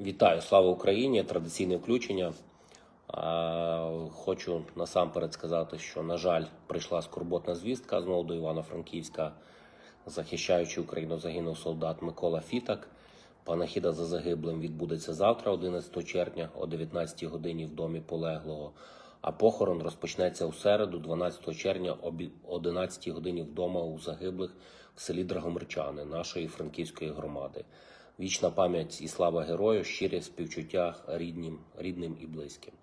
Вітаю, слава Україні! Традиційне включення. Хочу насамперед сказати, що, на жаль, прийшла скорботна звістка знову до Івано-Франківська. Захищаючи Україну, загинув солдат Микола Фітак. Панахіда за загиблим відбудеться завтра, 11 червня, о 19 годині в домі полеглого. А похорон розпочнеться у середу, 12 червня, о бі- 11 годині вдома у загиблих в селі Драгомирчани нашої франківської громади. Вічна пам'ять і слава герою, щирі співчуття рідним, рідним і близьким.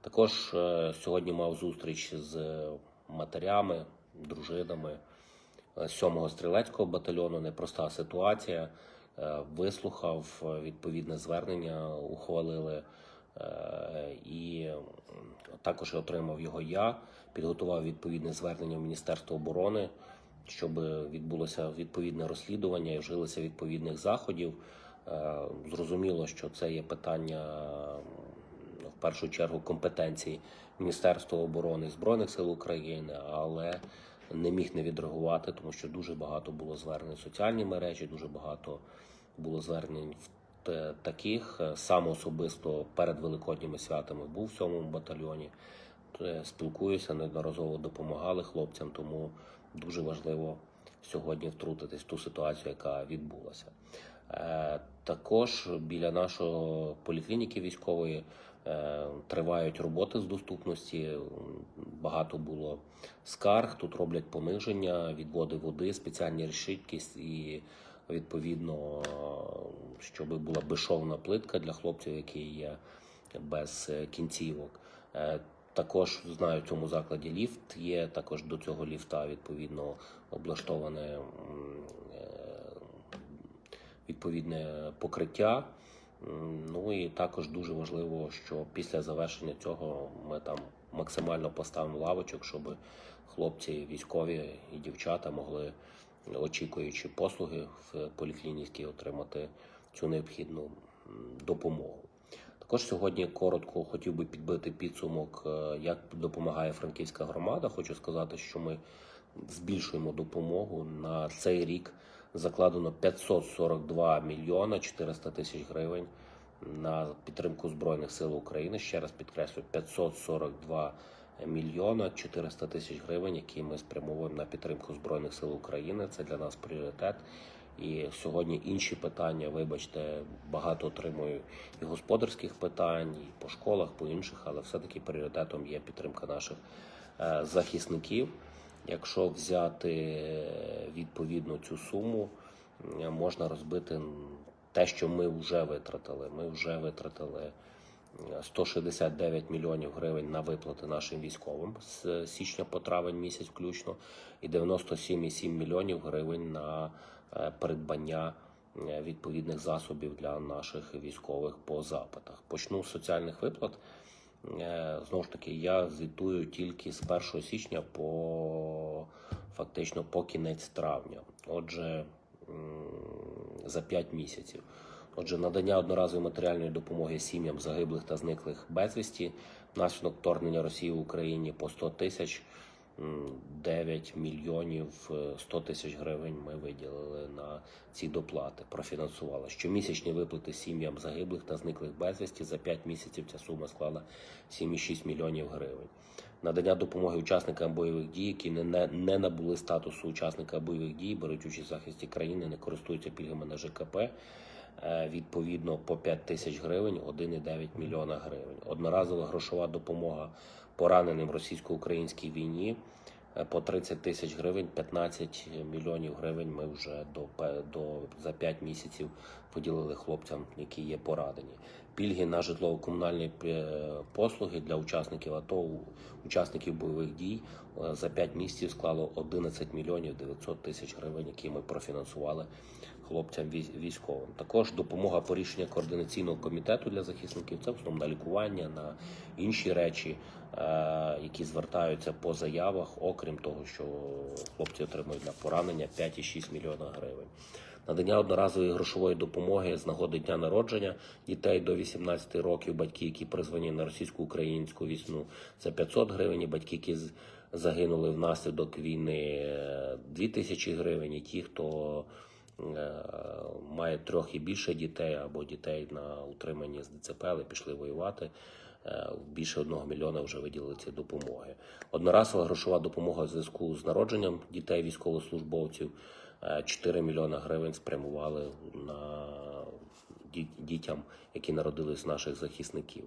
Також е, сьогодні мав зустріч з е, матерями, дружинами е, 7-го стрілецького батальйону. Непроста ситуація. Е, Вислухав е, відповідне звернення, ухвалили е, і також отримав його я. Підготував відповідне звернення в Міністерство оборони, щоб відбулося відповідне розслідування і вжилися відповідних заходів. Е, Зрозуміло, що це є питання в першу чергу компетенції Міністерства оборони Збройних сил України, але не міг не відреагувати, тому що дуже багато було звернень в соціальні мережі, дуже багато було звернень в таких. Е, Сам особисто перед великодніми святами був в цьому батальйоні. Е, Спілкуюся, неодноразово допомагали хлопцям, тому дуже важливо сьогодні втрутитись в ту ситуацію, яка відбулася. Е, Також біля нашої поліклініки військової е, тривають роботи з доступності. Багато було скарг. Тут роблять пониження, відводи води, спеціальні решітки і відповідно, е, щоб була безшовна плитка для хлопців, які є без е, кінцівок. Також знаю, в цьому закладі ліфт є. Також до цього ліфта відповідно облаштоване е, відповідне покриття. Ну і також дуже важливо, що після завершення цього ми там максимально поставимо лавочок, щоб хлопці військові і дівчата могли, очікуючи послуги в поліклініці, отримати цю необхідну допомогу. Також сьогодні коротко хотів би підбити підсумок, е, як допомагає франківська громада. Хочу сказати, що ми збільшуємо допомогу на цей рік. Закладено 542 мільйона 400 тисяч гривень на підтримку збройних сил України. Ще раз підкреслю, 542 мільйона 400 тисяч гривень, які ми спрямовуємо на підтримку збройних сил України. Це для нас пріоритет. І сьогодні інші питання, вибачте, багато отримую і господарських питань, і по школах, по інших, але все-таки пріоритетом є підтримка наших е, захисників. Якщо взяти е, відповідно цю суму, можна розбити те, що ми вже витратили. Ми вже витратили 169 мільйонів гривень на виплати нашим військовим з січня по травень місяць включно, і 97,7 мільйонів гривень на е, придбання е, відповідних засобів для наших військових по запитах. Почну з соціальних виплат. Е, Знову ж таки, я звітую тільки з 1 січня по фактично по кінець травня. Отже, за 5 місяців. Отже, надання одноразової матеріальної допомоги сім'ям загиблих та зниклих безвісті внаслідок вторгнення Росії в Україні по 100 тисяч. м, 9 мільйонів е, 100 тисяч гривень ми виділили на ці доплати, профінансували. Щомісячні виплати сім'ям загиблих та зниклих безвісті за 5 місяців ця сума склала 7,6 мільйонів гривень. Надання допомоги учасникам бойових дій, які не, не, не набули статусу учасника бойових дій, беруть участь в захисті країни, не користуються пільгами на ЖКП. Е, Відповідно по 5 тисяч гривень 1,9 мільйона гривень. Одноразова грошова допомога пораненим російсько-українській війні е, по 30 тисяч гривень, 15 мільйонів гривень ми вже до, до за 5 місяців поділили хлопцям, які є поранені. Пільги на житлово-комунальні е, послуги для учасників АТО, учасників бойових дій за 5 місяців склало 11 мільйонів 900 тисяч гривень, які ми профінансували хлопцям військ- військовим. Також допомога по рішенню координаційного комітету для захисників це в основному на лікування, на інші речі, е, які звертаються по заявах, окрім того, що хлопці отримують на поранення 5,6 мільйона гривень. Надання одноразової грошової допомоги з нагоди дня народження дітей до 18 років, батьки, які призвані на російсько-українську війну, це 500 гривень, і батьки, які загинули внаслідок війни, 2 тисячі гривень, і ті, хто е, має трьох і більше дітей або дітей на утриманні з ДЦП, але пішли воювати. Е, Більше одного мільйона вже виділили ці допомоги. Одноразова грошова допомога в зв'язку з народженням дітей військовослужбовців. е, 4 мільйона гривень спрямували на дітям, які народились наших захисників.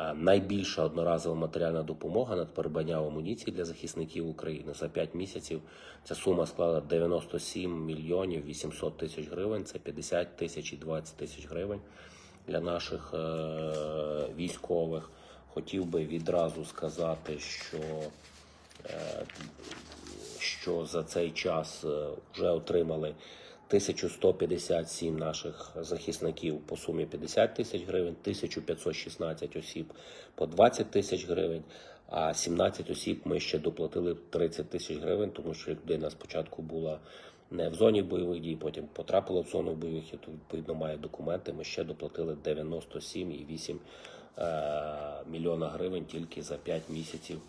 Е, Найбільша одноразова матеріальна допомога на придбання амуніції для захисників України за 5 місяців. Ця сума склала 97 мільйонів 800 тисяч гривень. Це 50 тисяч і 20 тисяч гривень для наших е, військових. Хотів би відразу сказати, що е, що за цей час вже отримали 1157 наших захисників по сумі 50 тисяч гривень, 1516 осіб по 20 тисяч гривень, а 17 осіб ми ще доплатили 30 тисяч гривень, тому що людина спочатку була не в зоні бойових дій, потім потрапила в зону бойових то відповідно має документи. Ми ще доплатили 97,8 е, мільйона гривень тільки за 5 місяців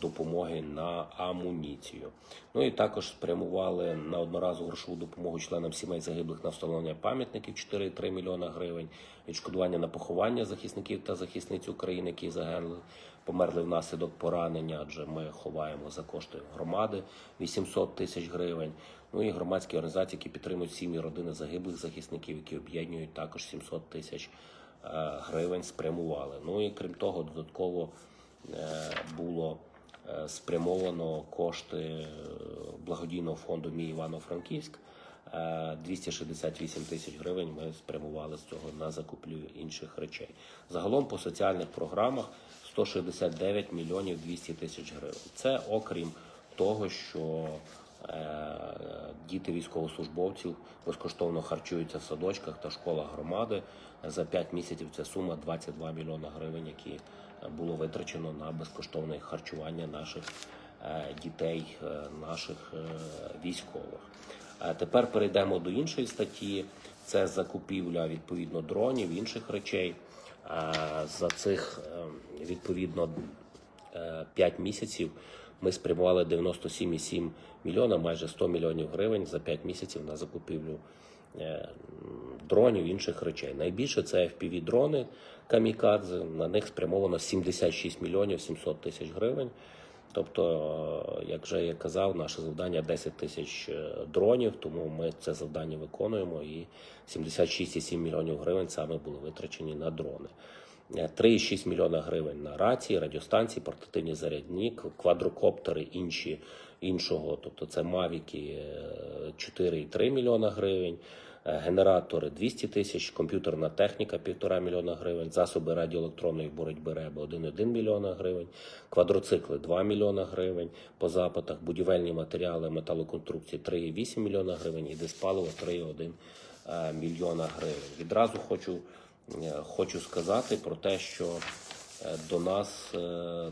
допомоги на амуніцію. Ну і також спрямували на одноразову грошову допомогу членам сімей загиблих на встановлення пам'ятників 4,3 мільйона гривень, відшкодування на поховання захисників та захисниць України, які загинули, померли внаслідок поранення, адже ми ховаємо за кошти громади 800 тисяч гривень. Ну і громадські організації, які підтримують сім'ї родини загиблих захисників, які об'єднують також 700 тисяч е, гривень спрямували. Ну і крім того, додатково е, було е, спрямовано кошти е, благодійного фонду Мій Івано-Франківськ. Е, 268 тисяч гривень ми спрямували з цього на закуплю інших речей. Загалом по соціальних програмах 169 мільйонів 200 тисяч гривень. Це окрім того, що е, діти військовослужбовців безкоштовно харчуються в садочках та школах громади. За 5 місяців ця сума 22 мільйона гривень, які е, було витрачено на безкоштовне харчування наших е, дітей, е, наших е, військових. Тепер перейдемо до іншої статті. Це закупівля відповідно дронів, інших речей. За цих е, відповідно 5 місяців ми спрямували 97,7 мільйона, майже 100 мільйонів гривень за 5 місяців на закупівлю е, дронів інших речей. Найбільше це fpv дрони камікадзе. На них спрямовано 76 мільйонів 700 тисяч гривень. Тобто, як вже я казав, наше завдання 10 тисяч е, дронів, тому ми це завдання виконуємо. І 76,7 мільйонів гривень саме були витрачені на дрони. Е, 3,6 мільйона гривень на рації, радіостанції, портативні зарядні, квадрокоптери інші іншого. Тобто це мавіки е, 4,3 мільйона гривень. е, Генератори 200 тисяч, комп'ютерна техніка 1,5 мільйона гривень, засоби радіоелектронної боротьби РЕБ 1,1 мільйона гривень, квадроцикли 2 мільйона гривень по запитах, будівельні матеріали, металоконструкції 3,8 мільйона гривень і диспаливо 3,1 е, мільйона гривень. Відразу хочу, е, хочу сказати про те, що е, до нас е,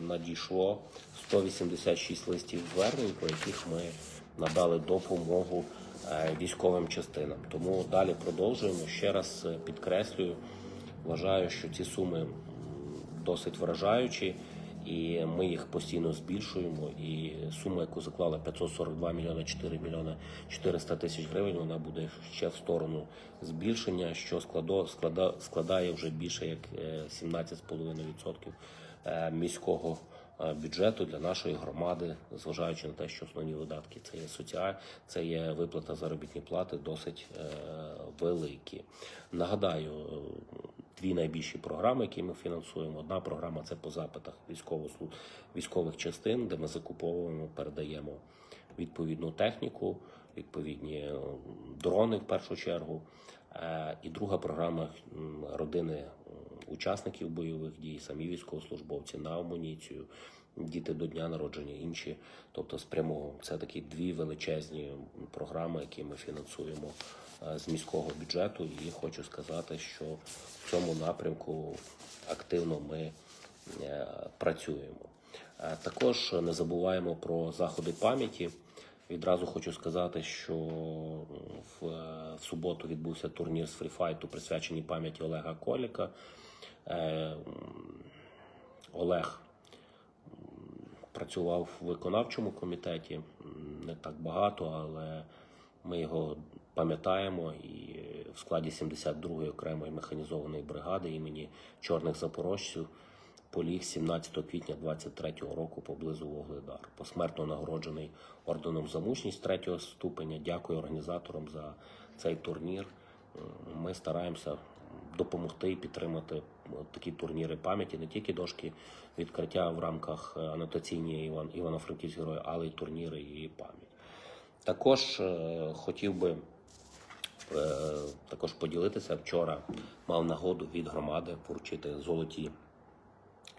надійшло 186 листів звернень, по яких ми надали допомогу е, військовим частинам. Тому далі продовжуємо. Ще раз е, підкреслюю, вважаю, що ці суми досить вражаючі, і ми їх постійно збільшуємо. І сума, яку заклала 542 мільйони 4 мільйони 400 тисяч гривень, вона буде ще в сторону збільшення, що складо, склада, складає вже більше як е, 17,5% е, міського е, бюджету для нашої громади, зважаючи на те, що основні видатки це є соціаль, це є виплата заробітної плати досить е, великі. Нагадаю, е, дві найбільші програми, які ми фінансуємо. Одна програма це по запитах військовослу- військових частин, де ми закуповуємо, передаємо відповідну техніку, відповідні е, дрони в першу чергу. Е, І друга програма родини учасників бойових дій, самі військовослужбовці на амуніцію, діти до дня народження, інші. Тобто спрямовуємо. Це такі дві величезні програми, які ми фінансуємо з міського бюджету. І хочу сказати, що в цьому напрямку активно ми е, працюємо. Е, Також не забуваємо про заходи пам'яті. Відразу хочу сказати, що в, суботу відбувся турнір з фріфайту, присвячений пам'яті Олега Коліка. Е, Олег працював в виконавчому комітеті не так багато, але ми його пам'ятаємо і в складі 72-ї окремої механізованої бригади імені Чорних Запорожців поліг 17 квітня 23-го року поблизу Вугледар. Посмертно нагороджений орденом за мужність третього ступеня. Дякую організаторам за цей турнір. Ми стараємося допомогти і підтримати такі турніри пам'яті, не тільки дошки відкриття в рамках анотаційні Іван Івано-Франківського героя, але й турніри і пам'ять. Також е, хотів би також поділитися. Вчора мав нагоду від громади вручити золоті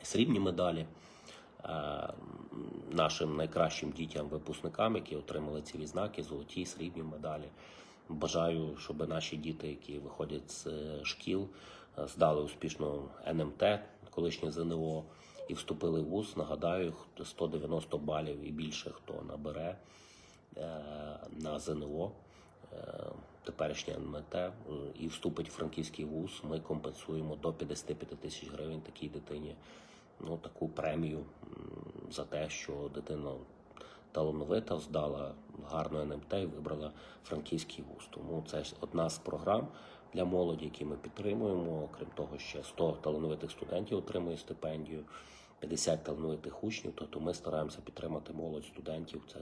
срібні медалі е, нашим найкращим дітям, випускникам, які отримали ці відзнаки, золоті срібні медалі. Бажаю, щоб наші діти, які виходять з е, шкіл, е, здали успішно НМТ, колишнє ЗНО, і вступили в ВУЗ. Нагадаю, 190 балів і більше хто набере е, на ЗНО. Е, Теперішнє НМТ е, і вступить в франківський вуз. Ми компенсуємо до 55 тисяч гривень такій дитині. Ну таку премію за те, що дитина талановита, здала гарно НМТ і вибрала франківський вуз. Тому це одна з програм для молоді, які ми підтримуємо. Окрім того, ще 100 талановитих студентів отримує стипендію, 50 талановитих учнів. Тобто ми стараємося підтримати молодь студентів. Це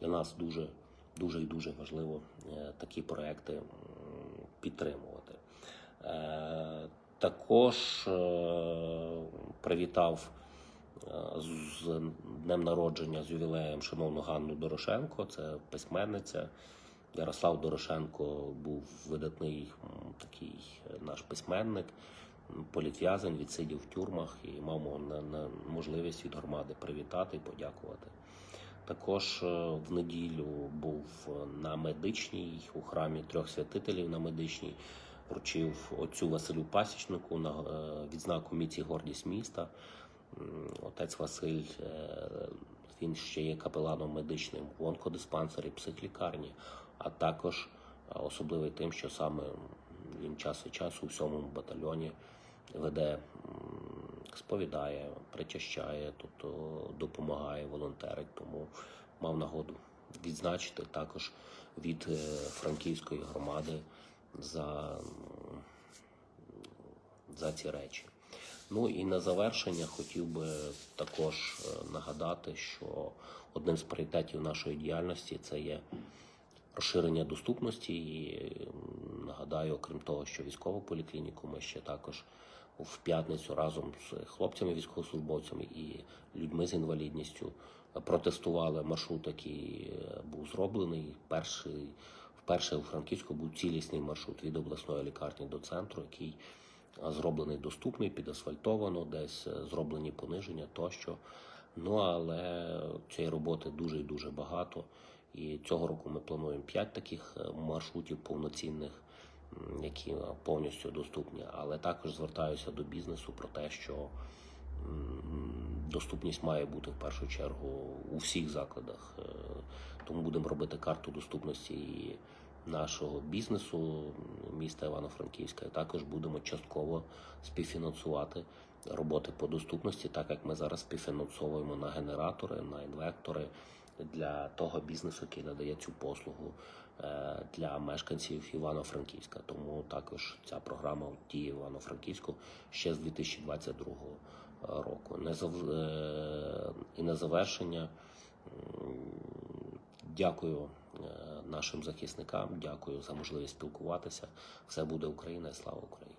для нас дуже, дуже і дуже важливо е, такі проекти підтримувати. Е, Також е, привітав з днем народження з ювілеєм шановну Ганну Дорошенко, це письменниця. Ярослав Дорошенко був видатний такий наш письменник, політв'язень, відсидів в тюрмах і мав можливість від громади привітати і подякувати. Також е, в неділю був е, на медичній у храмі трьох святителів на медичній. Вручив отцю Василю Пасічнику на е, відзнаку міці гордість міста. Отець Василь він ще є капеланом медичним в онкодиспансері, психлікарні, а також особливий тим, що саме він час від часу у сьомому батальйоні веде, сповідає, причащає, тобто допомагає, волонтерить. Тому мав нагоду відзначити також від е, франківської громади за, за ці речі. Ну і на завершення хотів би також е, нагадати, що одним з пріоритетів нашої діяльності це є розширення доступності. І нагадаю, окрім того, що військову поліклініку ми ще також в п'ятницю разом з хлопцями, військовослужбовцями і людьми з інвалідністю протестували маршрут, який е, був зроблений. Перший вперше у Франківську був цілісний маршрут від обласної лікарні до центру, який зроблений доступний, підасфальтовано, десь е, зроблені пониження тощо. Ну але цієї роботи дуже і дуже багато. І цього року ми плануємо 5 таких е, маршрутів повноцінних, які повністю доступні. Але також звертаюся до бізнесу про те, що доступність має бути в першу чергу у всіх закладах. Е, Тому будемо робити карту доступності нашого бізнесу міста Івано-Франківська. Також будемо частково співфінансувати роботи по доступності, так як ми зараз співфінансовуємо на генератори, на інвектори для того бізнесу, який надає цю послугу е, для мешканців Івано-Франківська. Тому також ця програма діє в Івано-Франківську ще з 2022 року. Не зав... е, І на завершення дякую е, нашим захисникам, дякую за можливість спілкуватися. Все буде Україна і слава Україні!